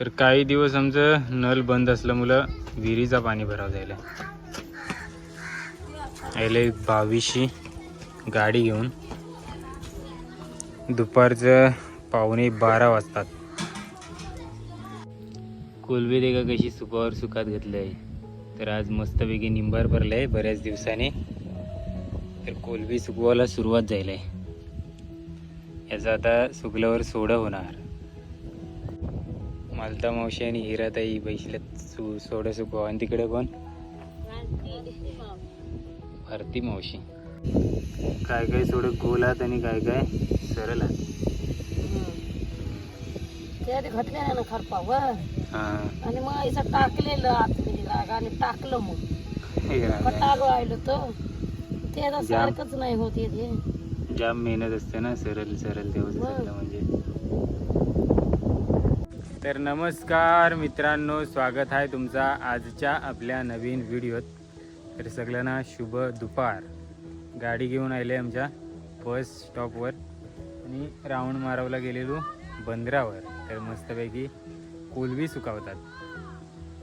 तर काही दिवस आमचं नल बंद असल्यामुळं विहिरीचा पाणी भराव जायला यायला बावीसशी गाडी घेऊन. दुपारचं पावणे बारा वाजतात. कोलबे देखा कशी सुपावर सुखात घेतलंय. तर आज मस्तपैकी निंबार भरलंय बऱ्याच दिवसाने. तर कोलबी सुकवायला सुरुवात जाईल आहे याचं आता सुकल्यावर सोडं होणार. मालता मावशी आणि हिराताई बैसल्यात सु सोडं सुकवा. आणि तिकडे कोण? भारती मावशी. काय काय सोडं गोलात आणि काय काय सरळ घातले ना खरपावर हा. आणि मग असं टाकलेलं आतमध्ये आणि टाकलं मग. टाकू राहिलं तर. ते आता. सारखंच नाही होत हे. ते. जाम मेहनत असते ना सरळ सरळ. सगळं म्हणजे. तर नमस्कार मित्रांनो स्वागत आहे तुमचा आजच्या आपल्या नवीन व्हिडिओत. तर सगळ्यांना शुभ दुपार. गाडी घेऊन आले आमच्या बस स्टॉपवर आणि राऊंड मारवला गेलेलो बंदरावर. तर मस्तपैकी कोलवी सुकावतात.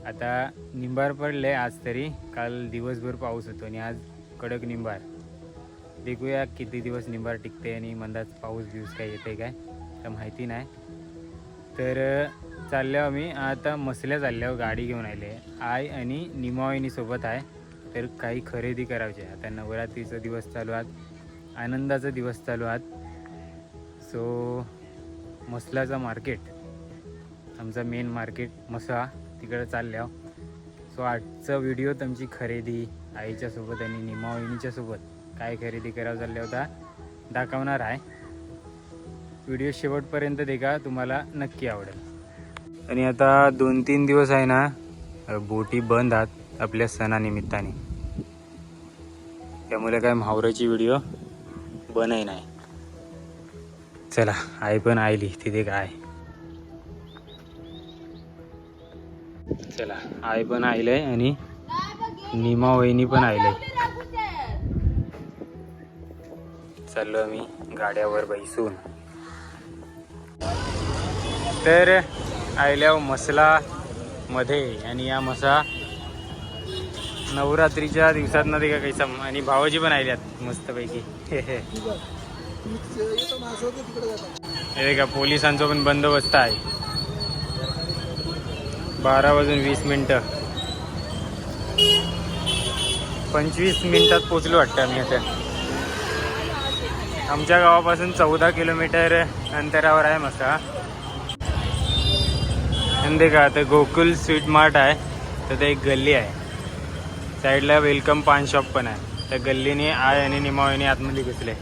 आता निंबार पडले आज तरी. काल दिवसभर पाऊस होतो आणि आज कडक निंबार. देखूया किती दिवस निंबार टिकते आणि मंदाच पाऊस दिवस काय येते काय तर माहिती नाही. तर चालल्यावर चाललो आम्ही. आता मसल्या चालल्यावर हो, गाडी घेऊन आले आय आणि निमावाईनी सोबत आहे. तर काही खरेदी करायची आहे. आता नवरात्रीचा दिवस चालू आहात आनंदाचा दिवस चालू आहेत सो मसल्याचा मार्केट आमचा मेन मार्केट मसा तिकडं चालल्या सो हो. आजचा व्हिडिओ तुमची खरेदी आईच्या सोबत आणि निमावहिनीच्यासोबत काय खरेदी करावं चालल्या होता दाखवणार आहे. व्हिडिओ शेवटपर्यंत देखा तुम्हाला नक्की आवडेल. आणि आता दोन तीन दिवस आहे ना बोटी बंद आहात आपल्या सणानिमित्ताने. त्यामुळे काय म्हावऱ्याची व्हिडिओ बनही नाही. चला आई पण आयली तिथे काय? चला आई पण आयलंय आणि निमा वहिनी पण आयलंय चाललो आम्ही गाड्यावर बैसून. तर आयल्या मसला मध्ये. आणि या मसा नवरात्रीच्या दिवसात ना ते का कैसा आणि भावाजी पण आल्यात मस्तपैकी. हे का पोलिसांचा पण बंदोबस्त आहे. बारा वाजून वीस मिनटं. पंचवीस मिनिटात पोचलो वाटतं आम्ही आता. आमच्या गावापासून चौदा किलोमीटर अंतरावर आहे मसा. आणि ते का आता गोकुल स्वीट मार्ट आहे तर ते एक गल्ली आहे. साईडला वेलकम पान शॉप पण आहे. त्या गल्लीने आय आणि निमावणी आतमध्ये घुसले.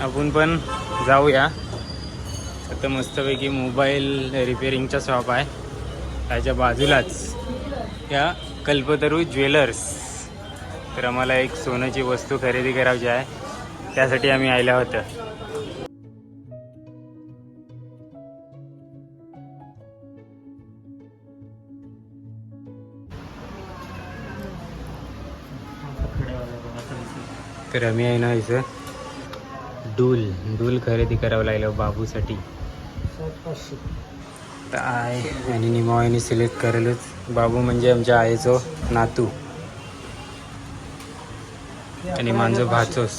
आपण पण जाऊया. आता मस्तपैकी मोबाईल रिपेअरिंगचा शॉप आहे. त्याच्या बाजूलाच या कल्पतरू ज्वेलर्स. तर आम्हाला एक सोन्याची वस्तू खरेदी करायची आहे. त्यासाठी आम्ही आयला होतं. तर आम्ही आहे ना इथं डूल डूल खरेदी करावं लागलं बाबूसाठी. तर आय आणि निमावाईने सिलेक्ट करेलच. बाबू म्हणजे आमच्या आईचो नातू. आणि माझं भाचोस.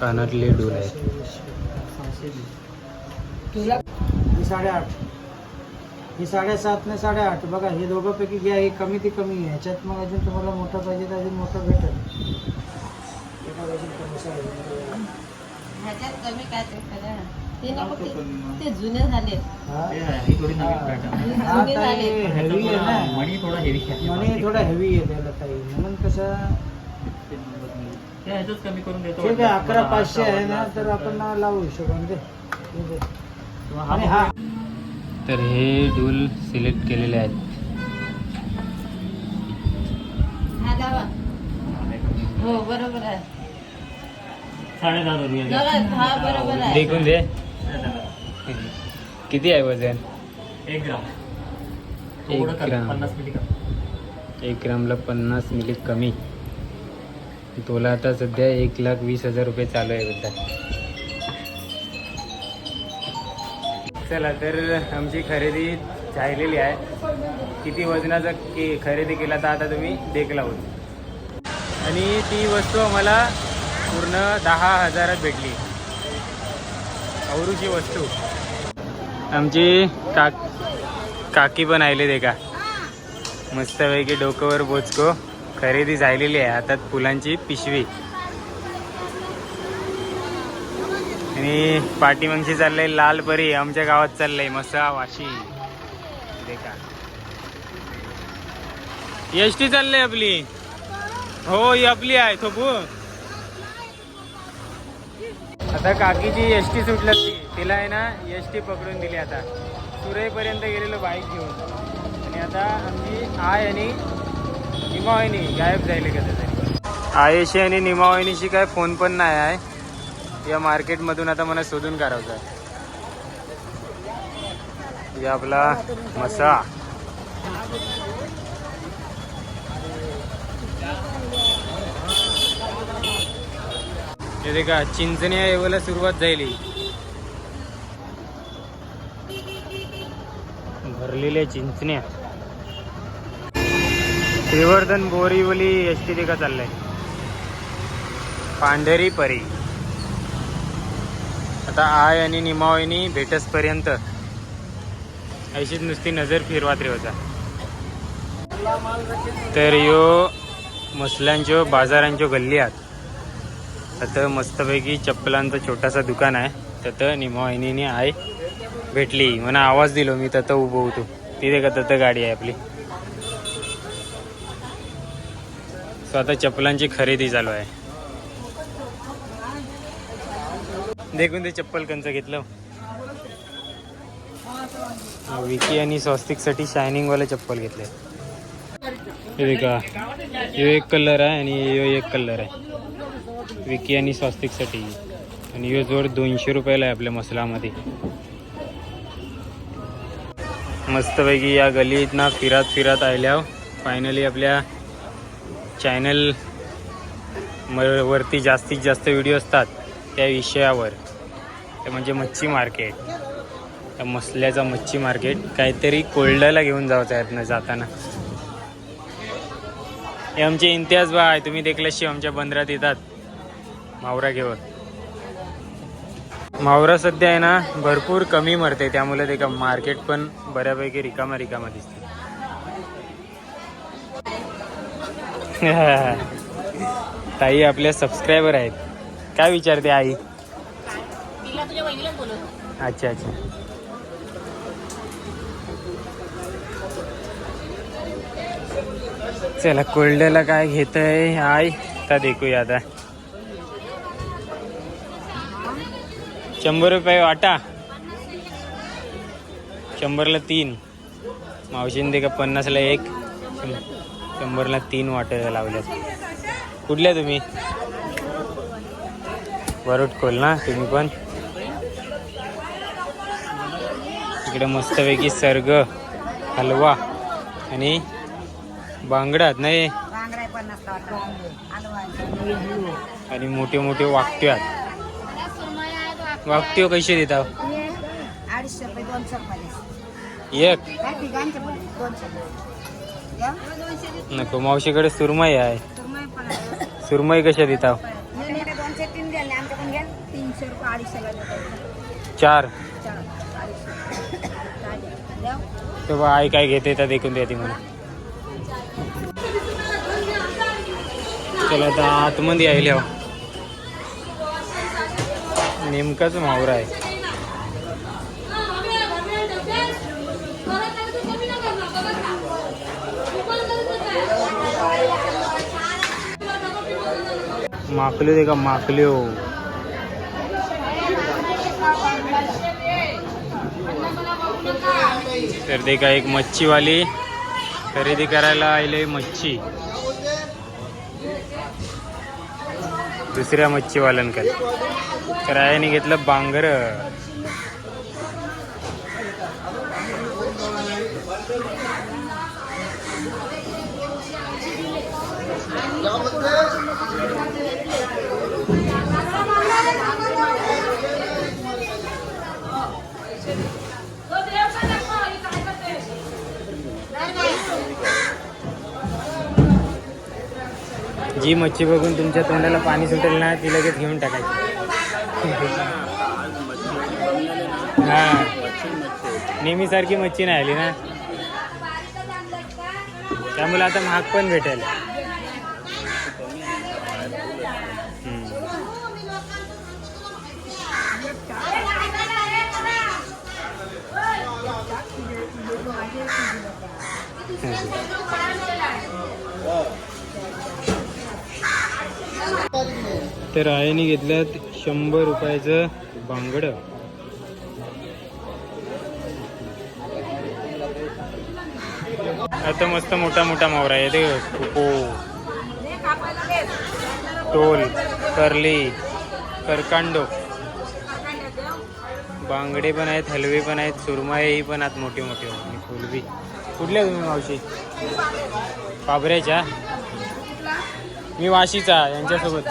कानातले डूल आहेत. ही साडेआठ. ही साडेसात ने साडेआठ. बघा हे दोघांपैकी घ्या ही कमी ती कमी. आहे ह्याच्यात मग अजून तुम्हाला मोठं पाहिजे तर अजून मोठं भेटेल. ते जुने झाले मणी थोडा हेवी मनी थोडा हेवी आहे त्याला ताई म्हणून कसं कमी करून देतो ठीक आहे अकरा पाचशे आहे ना तर आपण लावू. हे. आणि हा. तर. हे डूल सिलेक्ट केलेले आहेत. हा हो बरोबर आहे. हा देखून दे. किती आहे वजन? एक ग्राम. एक ग्राम. पन्नास मिली कमी. एक ग्रामला पन्नास मिली कमी. तोला आता सध्या एक लाख वीस हजार रुपये चालू आहे बद्दल चला तर आमची खरेदी झालेली आहे. किती वजनाचा के खरेदी केला तर आता तुम्ही देखला होत आणि ती वस्तू आम्हाला पूर्ण दहा हजारात भेटली. औरूची वस्तू. आमची काक काकी पण आले ते का मस्तपैकी डोकंवर बोचको. खरेदी झालेली आहे. हातात फुलांची पिशवी. आणि पाठीमागची चाललंय लाल परी. आमच्या गावात चाललंय. मसा वाशी. देखा. एस टी चाललंय आपली. हो ही आपली आहे. थोपू. आता काकीची एस टी सुटलं ती तिला आहे ना एस टी पकडून दिली आता. सुरईपर्यंत गेलेलो बाईक घेऊन. आणि आता आमची आय आणि निमावाहिनी गायब जाईल कसं तरी आयशी आणि निमावाहिनीशी काय फोन पण नाही आहे. या मार्केटमधून आता मला शोधून काढायचं आहे. हे आपला मसा. का चिंचणी चिंचण्या येवायला सुरुवात झाली. भरलेल्या चिंचण्या. श्रीवर्धन बोरीवली एस टी का चाललंय? पांढरी परी. आता आय आणि निमावणी भेटसपर्यंत. अशीच नुसती नजर फिरवात रे होता तर यो मसल्यांच्यो बाजारांच्यो गल्ली आहात आता मस्तपैकी चप्पलांचं छोटासा दुकान आहे. तथं निमावणीने आय भेटली. मला आवाज दिलो मी तथं उभं होतो. तिथे का तथं गाडी आहे आपली? सो आता चप्पलांची खरेदी चालू आहे. देखून ते चप्पल कंच घेतलं? विकी आणि स्वस्तिकसाठी शायनिंगवाले चप्पल घेतले. हे देखा एक कलर आहे आणि यो एक कलर आहे. विकी आणि स्वस्तिकसाठी. आणि ह्यो जोड दोनशे रुपयाला आहे आपल्या मसलामध्ये. मस्तपैकी या गलीत ना फिरत फिरत आल्या फायनली हो. आपल्या चॅनल वरती जास्तीत जास्त व्हिडिओ असतात त्या विषयावर. ते म्हणजे मच्छी मार्केट. त्या मसल्याचा मच्छी मार्केट. काहीतरी कोल्ड्याला घेऊन जायचं आहे जाताना. हे आमचे इम्तियाज बा आहे. तुम्ही देखल्याशी आमच्या बंदरात येतात. मावरा घेऊन. मावरा सध्या आहे ना भरपूर कमी मरते. त्यामुळे ते का मार्केट पण बऱ्यापैकी रिकामा रिकामा दिसते. ताई आपल्या सबस्क्रायबर आहेत. काय विचारते आई? अच्छा अच्छा. चला कोल्ड्याला काय घेत आहे आई आता देखूया आता. शंभर रुपये वाटा. शंभरला तीन. मावशीने ते का पन्नासला एक. शंभरला तीन वाटे लावल्यात. कुठल्या तुम्ही? वरुट खोल ना तुम्ही पण? इकडे मस्तपैकी सर्ग हलवा आणि बांगडात नाही आणि मोठे मोठे वाकटे आहेत. वाकट्यो कसे देता? एक नको मावशीकडे सुरमई आहे. सुरमई कशा देता चार. चार बा आई काय घेते त्या देखून द्या ती मला. चला आता आतमध्ये यायला नेमकाच मावरा आहे. माकलो ते का माकल्यो। तर ते का एक मच्छीवाली खरेदी करायला आले मच्छी। दुसऱ्या मच्छीवाल्यांकडे तर आयाने घेतलं बांगर। जी मच्छी बघून तुमच्या तोंडाला पाणी सुटेल ना ती लगेच घेऊन टाकायची. हा. नेहमीसारखी मच्छी नाही आली ना. त्यामुळे आता महाग पण भेटेल. तर आईने घेतल्यात शंभर रुपयाचं बांगड. आता मस्त मोठा मोठा मावरा आहे ते कुको टोल करली करकांडो. बांगडे पण आहेत हलवे पण आहेत सुरमाई पण आहेत मोठे मोठे. आणि फुलबी कुठल्या तुम्ही मावशी? पाबऱ्याच्या? मी वाशीचा यांच्यासोबत.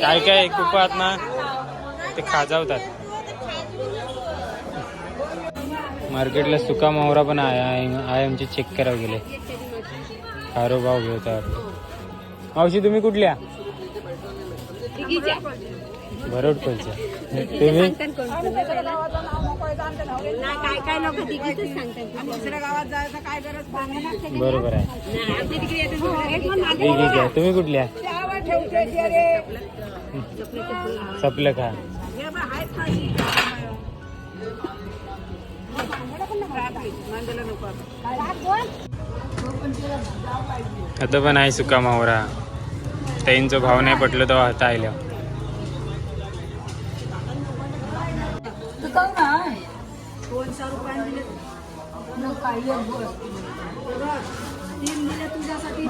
काय काय कुपात ना ते खाजावतात. मार्केटला सुका मावरा पण आहे आहे आमचे. चेक करावं गेले. खारो भाव घेतात मावशी तुम्ही कुठल्या? भरोटकोलच्या तुम्ही? काय काय लोक तिकीटच सांगतात. दुसऱ्या गावात जायचं काय गरज बरोबर आहे. तुम्ही कुठल्या? सपलं खा आता पण आहे सुका मावरा. ताईंचा भाव नाही पटलो तेव्हा आता आल्या तीन दिले. तुझ्यासाठी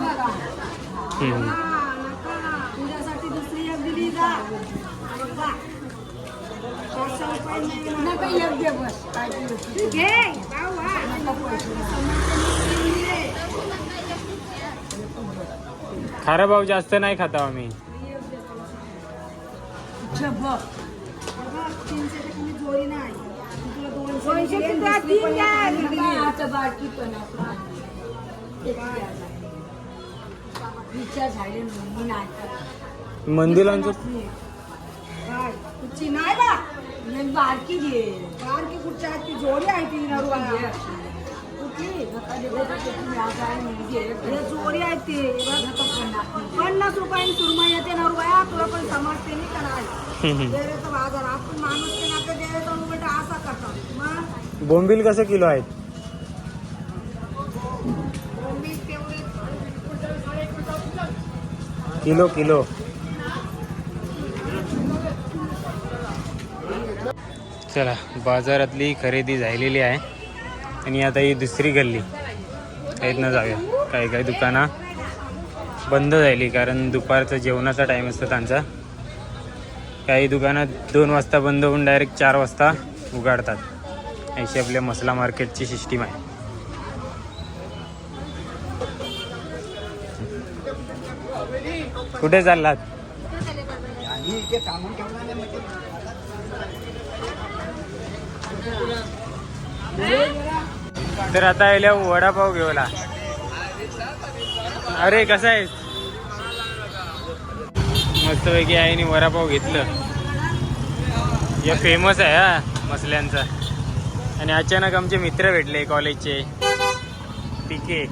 खारा भाऊ जास्त नाही खाता आम्ही. विचार झाले म्हणून नाही मंदिरांचं कुठची? नाही बा. मी बारकी घे बारकी कुठच्या ती? जोडी आहे ती नरू कुठली जोडी आहे ते. पन्नास रुपयाने सुरमई येते नरू बाया तुला पण समजते नाही करायला. देण्याचा बाजार. आपण माणूस ते नाते द्यायचा उलट असा करतात मग? बोंबील कसं किलो आहेत? तेवढे. Kilo kilo. चला बाजारातली खरेदी झालेली आहे. आणि आता ही दुसरी गल्ली. इथनं जाऊया. काही काही दुकानं बंद झाली कारण दुपारचा जेवणाचा टाईम असतो त्यांचा. काही दुकानं दोन वाजता बंद होऊन डायरेक्ट चार वाजता उघडतात. अशी आपल्या मसाला मार्केटची सिस्टीम आहे. कुठे चाललात? तर आता यायला वडापाव घेऊला. अरे कसा आहे? मस्तपैकी आईने वडापाव घेतलं. हे फेमस आहे हा मसल्यांचा. आणि अचानक आमचे मित्र भेटले कॉलेजचे पिके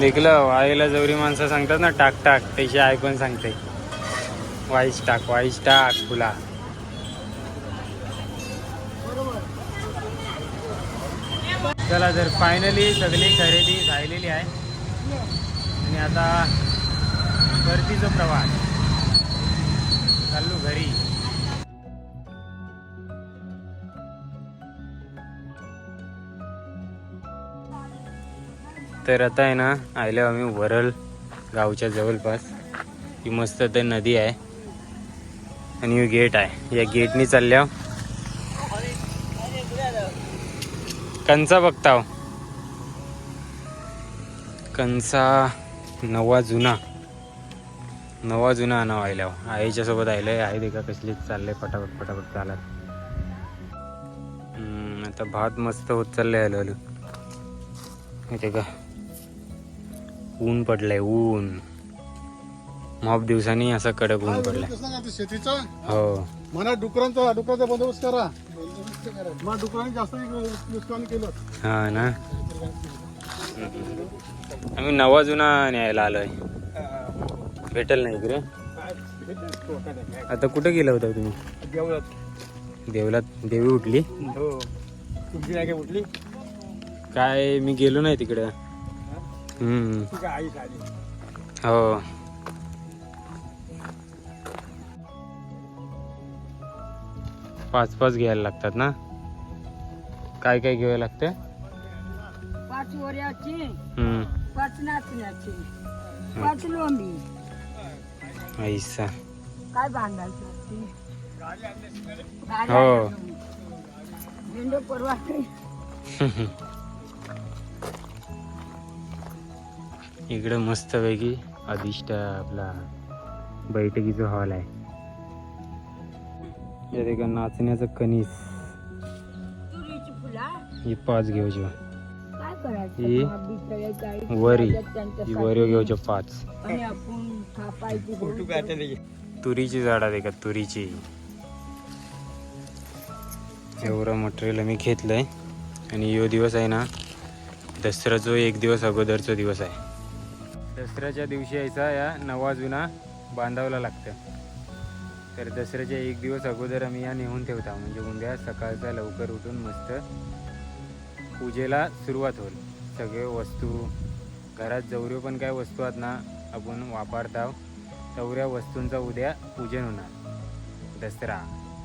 देखलं आईला जवरी माणसं सांगतात ना टाक टाक त्याची ऐकून पण सांगते. वाईस टाक वाईस टाक फुला चला तर फायनली सगळी खरेदी झालेली आहे. आणि आता परतीचा प्रवास. चाललो घरी. तर आता आहे ना आलो आम्ही वरळ गावच्या जवळपास. ही मस्त तर नदी आहे. आणि ही गेट आहे. या गेटनी चालल्या हो. कंचा बघताव हो. कंचा नवा जुना. नवा जुना नाव आयल्या आईच्या सोबत आयलंय. आई देखा कसली चाललंय पटापट पटापट चालत. आता भात मस्त होत चाललंय हॅलो हॅलो माहिती का ऊन पडलंय ऊन. माप दिवसांनी असा कडक ऊन पडलाय. शेतीचा? हो. म्हणा डुकरांचा डुकराचा बंदोबस्त करा. मग डुकरांनी जास्त नुकसान केलं. हा ना. आम्ही नवा जुना न्यायला आलोय. भेटेल नाही इकडे? आता कुठं गेला होता तुम्ही? देवलात देवी उठली? हो. तुमची नाही काय उठली? काय मी गेलो नाही तिकडं. हम्म. आई हो. पाच पाच घ्यायला लागतात ना? काय काय घ्यावं लागतं? पाच वऱ्याची हम्म. पाच नाचण्याची पाच लोंबी. ऐसा काय बांधायचं? हो. परवा इकडं मस्तपैकी अधिष्ट आपला बैठकीचा हॉल आहे. यात का नाचण्याचं कणीस ही पाच घेऊच ही वरी ही वरी घेऊच पाच. तुरीची झाड आहे का तुरीची. एवढं मटेरियल आम्ही घेतलंय. आणि यो दिवस आहे ना दसऱ्याचो एक दिवस अगोदरचा दिवस आहे. दसऱ्याच्या दिवशी यायचा या नवा जुना बांधावला लागतं. तर दसऱ्याच्या एक दिवस अगोदर आम्ही या नेऊन ठेवता. म्हणजे उद्या सकाळचा लवकर उठून मस्त पूजेला सुरुवात होईल. सगळे वस्तू घरात जेवढे पण काय वस्तू आहेत ना आपण वापरता तेवढ्या वस्तूंचा उद्या पूजन होणार. दसरा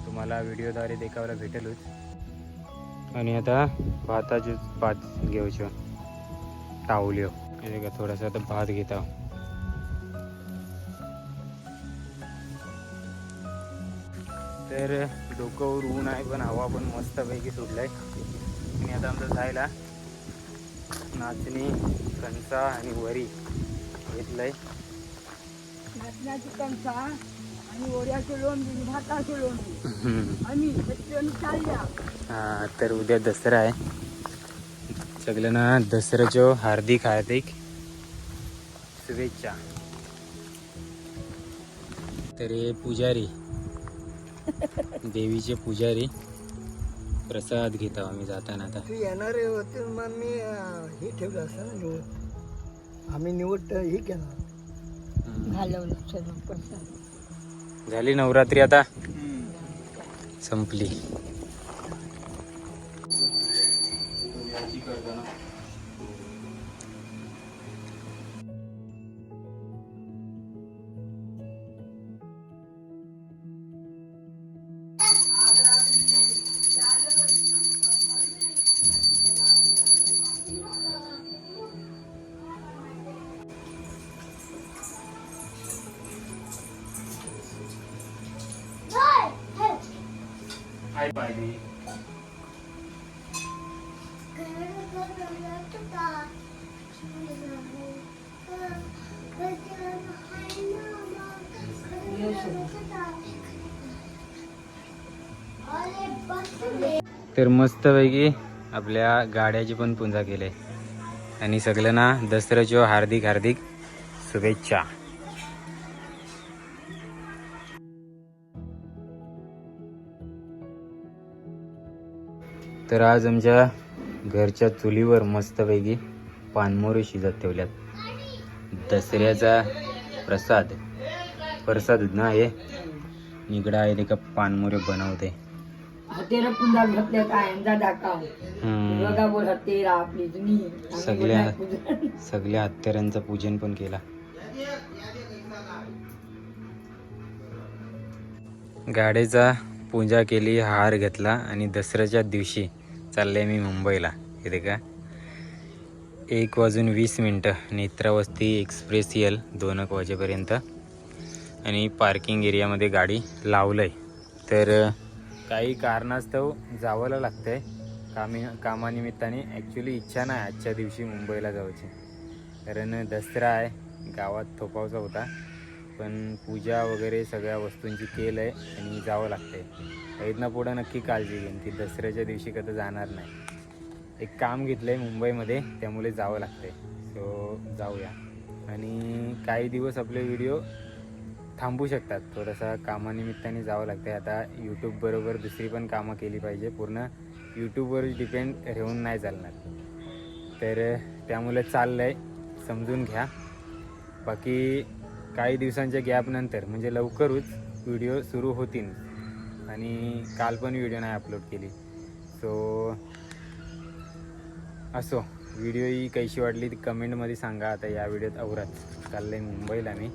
तुम्हाला व्हिडिओद्वारे देखावला भेटेलच. आणि आता भाताचे भात घेऊच. टावल्यो हे का थोडासा आता भात घेता तर डोकंवर ऊन आहे पण हवा पण मस्तपैकी सुटलाय. आणि आता आमचं जायला नाचणी कणसा आणि वरी घेतलंय. नाचण्याची कणसा आणि ओऱ्याची लोंबी भाताची हम्म. आम्ही हा तर उद्या दसरा आहे. सगळ्यांना दसऱ्याच्या हार्दिक हार्दिक शुभेच्छा. तर हे पुजारी देवीचे पुजारी प्रसाद घेतो आम्ही जाताना आता. तू येणारे होते मग मी हे ठेवलं असतं ना निवड. आम्ही निवड हे केलं. घालवलं सर्व प्रसाद. झाली नवरात्री आता. संपली. 对人呢 तर मस्तपैकी आपल्या गाड्याची पण पूजा केली आणि सगळ्यांना दसऱ्याच्या हार्दिक हार्दिक शुभेच्छा. तर आज आमच्या घरच्या चुलीवर मस्तपैकी पानमोरे शिजत ठेवल्यात. दसऱ्याचा प्रसाद प्रसाद ना हे? निगडा आहे ते का पानमोरे बनवते. हतेरा पुंजा घातल्या काय दादा काम हम्म. बघा बोल हतेरा आपली जुनी. आम्ही सगळ्या बोलणार पूजा. सगळ्या हत्यारांचं पूजन पण केला. गाडीचा पूजा केली हार घेतला आणि दसऱ्याच्या दिवशी चालले मी मुंबईला. इथे का? एक वाजून वीस मिनटं. नेत्रावस्ती एक्सप्रेस येईल दोन एक वाजेपर्यंत. आणि पार्किंग एरियामध्ये गाडी लावलं आहे तर काही कारणास्तव जावं लागतं आहे कामी कामानिमित्ताने. ॲक्च्युली इच्छा नाही आजच्या दिवशी मुंबईला जायची कारण दसरा आहे. गावात थोपावचा होता. पण पूजा वगैरे सगळ्या वस्तूंची केल आहे आणि जावं लागतंय. इथनं पुढं नक्की काळजी घेईन. की दसऱ्याच्या दिवशी कधी जाणार नाही. एक काम घेतलं आहे मुंबईमध्ये. त्यामुळे जावं लागतंय. सो जाऊया. आणि काही दिवस आपले व्हिडिओ थांबू शकतात. थोडंसं कामानिमित्ताने जावं लागतं आता यूट्यूबबरोबर दुसरी पण कामं केली पाहिजे. पूर्ण यूट्यूबवर डिपेंड राहून नाही चालणार. तर त्यामुळे चाललं आहे समजून घ्या. बाकी काही दिवसांच्या गॅपनंतर म्हणजे लवकरच व्हिडिओ सुरू होतील. आणि काल पण व्हिडिओ नाही अपलोड केली. सो असो. व्हिडिओ ही कशी वाटली ती कमेंटमध्ये सांगा. आता या व्हिडिओत औरात चाललं आहे मुंबईला मी.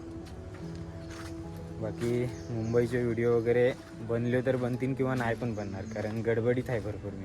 बाकी मुंबईचे व्हिडिओ वगैरे बनले तर बनतील किंवा नाही पण बनणार. कारण गडबडीत आहे भरपूर मी.